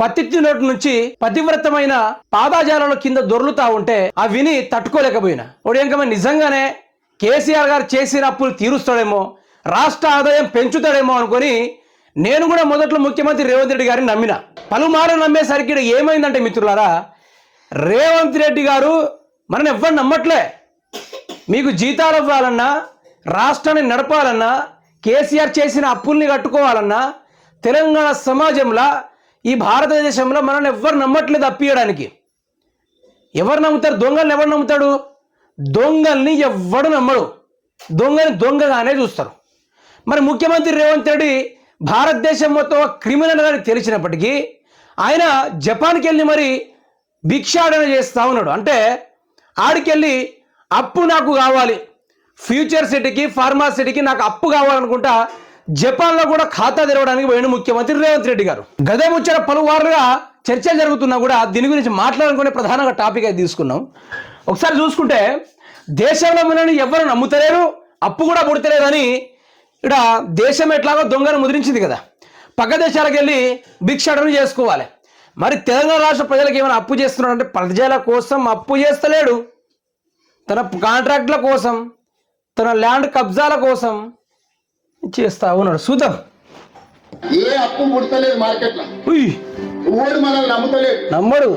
పత్తి నోటి నుంచి పతివ్రతమైన పాదాజాలలో కింద దొర్లుతా ఉంటే ఆ విని తట్టుకోలేకపోయినా. ఒడియంకమ నిజంగానే కేసీఆర్ గారు చేసిన అప్పులు తీరుస్తాడేమో రాష్ట్ర ఆదాయం పెంచుతాడేమో అనుకొని నేను కూడా మొదట్లో ముఖ్యమంత్రి రేవంత్ రెడ్డి గారిని నమ్మిన. పలుమార్లు నమ్మేసరికి ఏమైందంటే మిత్రులారా రేవంత్ రెడ్డి గారు మనని ఎవ్వరు నమ్మట్లే. మీకు జీతాలు ఇవ్వాలన్నా రాష్ట్రాన్ని నడపాలన్నా కేసీఆర్ చేసిన అప్పుల్ని కట్టుకోవాలన్నా తెలంగాణ సమాజంలో ఈ భారతదేశంలో మనల్ని ఎవ్వరు నమ్మట్లేదు అప్పియడానికి. ఎవరు నమ్ముతారు? దొంగల్ని ఎవరు నమ్ముతాడు? దొంగల్ని ఎవ్వడు నమ్మడు. దొంగని దొంగగానే చూస్తారు. మరి ముఖ్యమంత్రి రేవంత్ రెడ్డి భారతదేశం మొత్తం క్రిమినల్ అని తెలిసినప్పటికీ ఆయన జపాన్కి వెళ్ళి మరి భిక్షాటన చేస్తా ఉన్నాడు. అంటే ఆడికెళ్ళి అప్పు నాకు కావాలి. ఫ్యూచర్ సిటీకి ఫార్మా సిటీకి నాకు అప్పు కావాలనుకుంటా జపాన్లో కూడా ఖాతా తెరవడానికి పోయిన ముఖ్యమంత్రి రేవంత్ రెడ్డి గారు. గదే ముచ్చట పలువారుగా చర్చలు జరుగుతున్నా కూడా దీని గురించి మాట్లాడుకునే ప్రధానంగా టాపిక్ అయితే తీసుకున్నాం. ఒకసారి చూసుకుంటే దేశంలో మనల్ని ఎవరు నమ్ముతలేరు అప్పు కూడా పుడతలేదని ఇక్కడ దేశం ఎట్లాగో దొంగను ముద్రించింది కదా. పక్క దేశాలకు వెళ్ళి భిక్షాటన చేసుకోవాలి. మరి తెలంగాణ రాష్ట్ర ప్రజలకు ఏమైనా అప్పు చేస్తున్నాడు అంటే ప్రజల కోసం అప్పు చేస్తలేడు. తన కాంట్రాక్ట్ల కోసం తన ల్యాండ్ కబ్జాల కోసం చేస్తా ఉన్నాడు. చూద్దాం. ఏ అప్పు పుడతలేదు మార్కెట్ ఊరు మనల్ని నమ్ముతలేదు? నమ్మడు.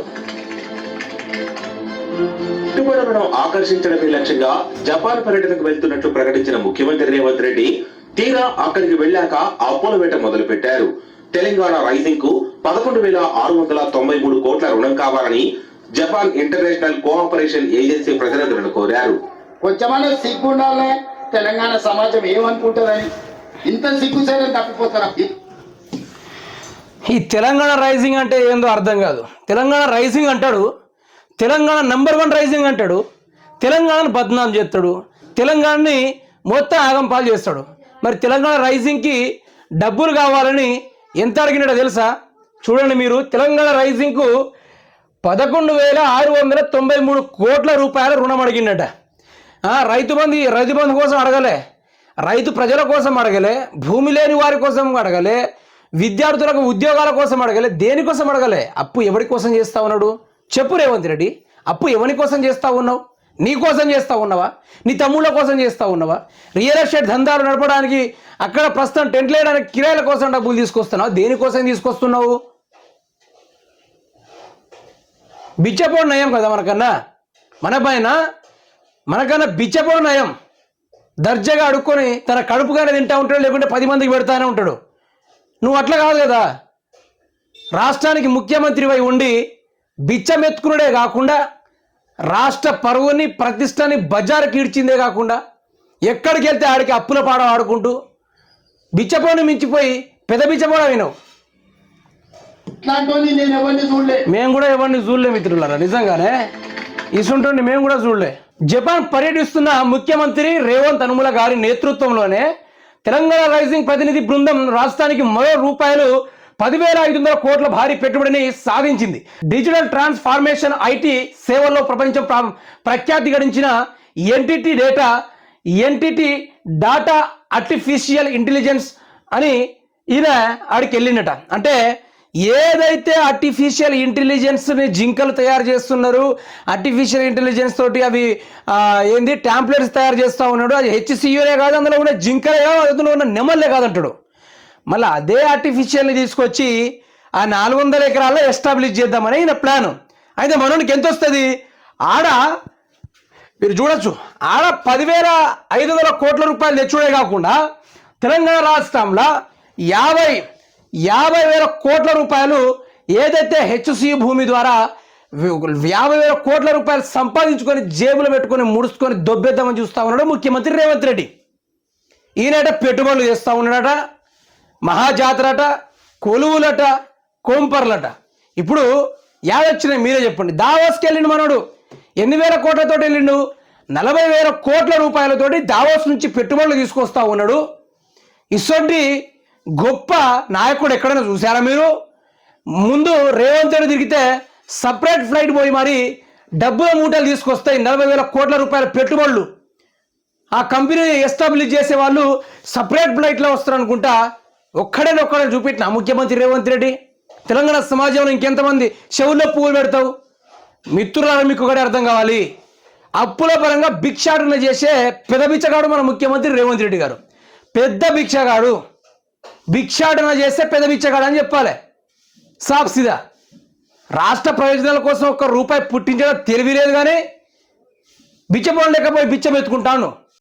పెట్టుబడులను ఆకర్షించడమే లక్ష్యంగా జపాన్ పర్యటనకు వెళ్తున్నట్లు ప్రకటించిన ముఖ్యమంత్రి రేవంత్ రెడ్డి తీరా అక్కడికి వెళ్ళాక అప్పుల వేట మొదలు పెట్టారు తెలంగాణ రైజింగ్కు పదకొండు వేల ఆరు వందల తొంభై మూడు కోట్ల రుణం కావాలని జపాన్ ఇంటర్నేషనల్ కోఆపరేషన్ ఏజెన్సీ ప్రతినిధులను కోరారు. కొంచెమన్నా సిగ్గు ఉండాలే తెలంగాణ సమాజం ఏమనుకుంటుందని ఇంత సిగ్గు తప్పిపోతారా? ఈ తెలంగాణ రైజింగ్ అంటే ఏందో అర్థం కాదు. తెలంగాణ రైజింగ్ అంటాడు తెలంగాణ నెంబర్ వన్ రైజింగ్ అంటాడు తెలంగాణను బద్నాం చేస్తాడు తెలంగాణని మొత్తం ఆగం పాలు చేస్తాడు. మరి తెలంగాణ రైజింగ్కి డబ్బులు కావాలని ఎంత అడిగినాడో తెలుసా? చూడండి మీరు తెలంగాణ రైజింగ్కు పదకొండు వేల ఆరు వందల తొంభై మూడు కోట్ల రూపాయల రుణం అడిగిండట రైతు బంధు రైతు బంధు కోసం అడగలే. రైతు ప్రజల కోసం అడగలే భూమి లేని వారి కోసం అడగలే విద్యార్థులకు ఉద్యోగాల కోసం అడగలే దేనికోసం అడగలే? అప్పు ఎవరి కోసం చేస్తా ఉన్నాడు? చెప్పు రేవంత్ రెడ్డి అప్పు ఎవరి కోసం చేస్తా ఉన్నావు? నీ కోసం చేస్తా ఉన్నావా? నీ తమ్ముళ్ళ కోసం చేస్తా ఉన్నావా? రియల్ ఎస్టేట్ దందాలు నడపడానికి అక్కడ ప్రస్తుతం టెంట్ వేయడానికి కిరాయిల కోసం డబ్బులు తీసుకొస్తున్నావు? దేనికోసం తీసుకొస్తున్నావు? బిచ్చపోడు నయం కదా మనకన్నా? మన పైన? మనకన్నా బిచ్చపోడు నయం. దర్జాగా అడుక్కొని తన కడుపుగానే తింటా ఉంటాడు లేకుంటే పది మందికి పెడతానే ఉంటాడు. నువ్వు అట్లా కాదు కదా. రాష్ట్రానికి ముఖ్యమంత్రివై ఉండి బిచ్చమెత్తుకునుడే కాకుండా రాష్ట్ర పరువుని ప్రతిష్టని బజారుకి ఈడ్చిందే కాకుండా ఎక్కడికి వెళ్తే ఆడికి అప్పుల పాడ ఆడుకుంటూ బిచ్చపోని మించిపోయి పెద్ద బిచ్చపోడ వినవు మేము కూడా ఎవరిని చూడలే మిత్రులారా నిజంగానే. ఇసుంటుండి మేము కూడా చూడలే. జపాన్ పర్యటిస్తున్న ముఖ్యమంత్రి రేవంత్ అనుముల గారి నేతృత్వంలోనే తెలంగాణ రైజింగ్ ప్రతినిధి బృందం రాష్ట్రానికి మరో రూపాయలు పదివేల ఐదు వందల కోట్ల భారీ పెట్టుబడిని సాధించింది. డిజిటల్ ట్రాన్స్ఫార్మేషన్ ఐటీ సేవల్లో ప్రపంచం ప్ర- ప్రఖ్యాతి గడించిన NTT data NTT data artificial intelligence అని ఈయన ఆడికి వెళ్ళినట అంటే ఏదైతే ఆర్టిఫిషియల్ ఇంటెలిజెన్స్ని జింకలు తయారు చేస్తున్నారు ఆర్టిఫిషియల్ ఇంటెలిజెన్స్ తోటి అవి ఏంది ట్యాంప్లెట్స్ తయారు చేస్తూ ఉన్నాడు. అది హెచ్సియూనే కాదు అందులో ఉన్న జింకలే కాదు అందులో ఉన్న నెమల్లే కాదంటాడు మళ్ళీ అదే ఆర్టిఫిషియల్ని తీసుకొచ్చి ఆ నాలుగు వందల ఎకరాల్లో ఎస్టాబ్లిష్ చేద్దామని ఈయన ప్లాన్ అయితే మనోనికి ఎంత వస్తుంది? ఆడ మీరు చూడొచ్చు ఆడ పదివేల ఐదు వందల కోట్ల రూపాయలు తెచ్చుడే కాకుండా తెలంగాణ రాష్ట్రంలో యాభై యాభై వేల కోట్ల రూపాయలు ఏదైతే హెచ్సి భూమి ద్వారా యాభై వేల కోట్ల రూపాయలు సంపాదించుకొని జేబులో పెట్టుకొని ముడుచుకొని దొబ్బేద్దామని చూస్తూ ఉన్నాడు ముఖ్యమంత్రి రేవంత్ రెడ్డి. ఈయనట పెట్టుబడులు చేస్తూ ఉన్నాడట మహాజాతరట కొలువులట కోంపర్లట. ఇప్పుడు యాదొచ్చినాయి మీరే చెప్పండి. దావోస్కి వెళ్ళిండు మనోడు. ఎన్ని వేల కోట్లతో వెళ్ళిండు. నలభై వేల కోట్ల రూపాయలతోటి దావోస్ నుంచి పెట్టుబడులు తీసుకొస్తా ఉన్నాడు. ఇసొంటి గొప్ప నాయకుడు ఎక్కడైనా చూసారా మీరు? ముందు రేవంత్ రెడ్డి తిరిగితే సపరేట్ ఫ్లైట్ పోయి మరి డబ్బుల మూటలు తీసుకొస్తాయి నలభై వేల కోట్ల రూపాయల పెట్టుబడులు. ఆ కంపెనీ ఎస్టాబ్లిష్ చేసే వాళ్ళు సపరేట్ ఫ్లైట్లో వస్తారు అనుకుంటా ఒక్కడే ఒక్కడే చూపెట్టిన ముఖ్యమంత్రి రేవంత్ రెడ్డి? తెలంగాణ సమాజంలో ఇంకెంతమంది చెవుల్లో పువ్వులు పెడతావు? మిత్రులారా మీకు ఒకటి అర్థం కావాలి. అప్పుల పరంగా భిక్షాటన చేసే పెద్ద బిచ్చగాడు మన ముఖ్యమంత్రి రేవంత్ రెడ్డి గారు. పెద్ద భిక్షగాడు. భిక్షాటన చేస్తే పెద్ద బిచ్చగాడు అని చెప్పాలి. సాప్సిదా రాష్ట్ర ప్రయోజనాల కోసం ఒక్క రూపాయి పుట్టించడం తెలివి లేదు కానీ బిచ్చపోవడం లేకపోయి బిచ్చం ఎత్తుకుంటాను